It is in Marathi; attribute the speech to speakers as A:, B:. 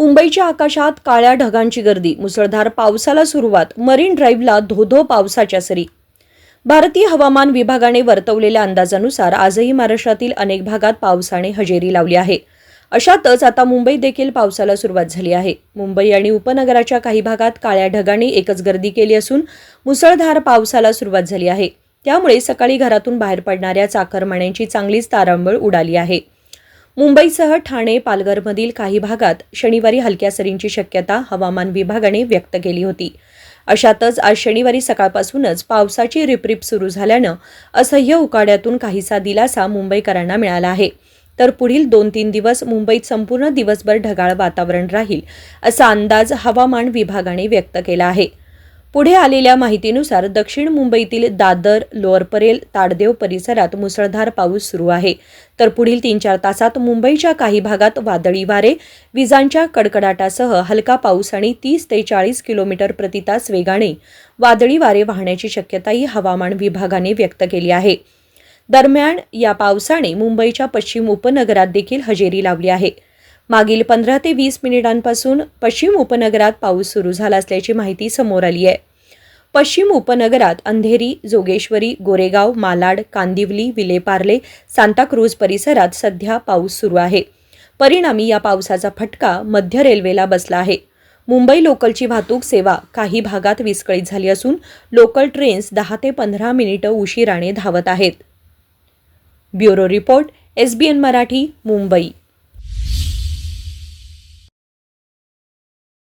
A: मुंबईच्या आकाशात काळ्या ढगांची गर्दी मुसळधार पावसाला सुरुवात मरीन ड्राईव्हला धोधो पावसाच्या सरी भारतीय हवामान विभागाने वर्तवलेल्या अंदाजानुसार आजही महाराष्ट्रातील अनेक भागात पावसाने हजेरी लावली आहे अशातच आता मुंबई देखील पावसाला सुरुवात झाली आहे मुंबई आणि उपनगराच्या काही भागात काळ्या ढगांनी एकच गर्दी केली असून मुसळधार पावसाला सुरुवात झाली आहे त्यामुळे सकाळी घरातून बाहेर पडणाऱ्या चाकरमान्यांची चांगलीच तारांबळ उडाली आहे मुंबईसह ठाणे पालघरमधील काही भागात शनिवारी हलक्या सरींची शक्यता हवामान विभागाने व्यक्त केली होती अशातच आज शनिवारी सकाळपासूनच पावसाची रिपरिप सुरू झाल्यानं असह्य उकाड्यातून काहीसा दिलासा मुंबईकरांना मिळाला आहे तर पुढील दोन तीन दिवस मुंबईत संपूर्ण दिवसभर ढगाळ वातावरण राहील असा अंदाज हवामान विभागाने व्यक्त केला आहे पुढे आलेल्या माहितीनुसार दक्षिण मुंबईतील दादर लोअर परेल ताडदेव परिसरात मुसळधार पाऊस सुरू आहे तर पुढील तीन चार तासात मुंबईच्या काही भागात वादळी वारे विजांच्या कडकडाटासह हलका पाऊस आणि तीस ते चाळीस किलोमीटर प्रतितास वेगाने वादळी वारे वाहण्याची शक्यताही हवामान विभागाने व्यक्त केली आहे दरम्यान या पावसाने मुंबईच्या पश्चिम उपनगरात देखील हजेरी लावली आहे मागील पंधरा ते वीस मिनिटांपासून पश्चिम उपनगरात पाऊस सुरू झाला असल्याची माहिती समोर आली आहे पश्चिम उपनगरात अंधेरी जोगेश्वरी गोरेगाव मालाड कांदिवली विलेपार्ले सांताक्रूज परिसरात सध्या पाऊस सुरू आहे परिणामी या पावसाचा फटका मध्य रेल्वेला बसला आहे मुंबई लोकलची वाहतूक सेवा काही भागात विस्कळीत झाली असून लोकल ट्रेन्स दहा ते पंधरा मिनिटं उशिराने धावत आहेत
B: bureau report SBN Marathi Mumbai